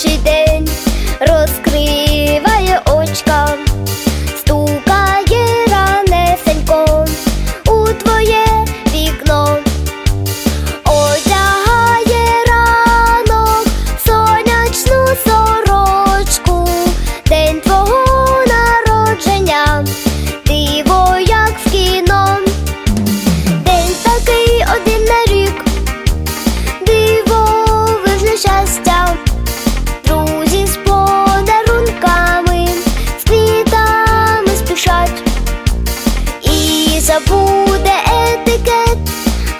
she did. забуде етикет,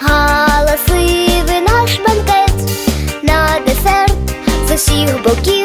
галасливий наш банкет, на десерт з усіх боків.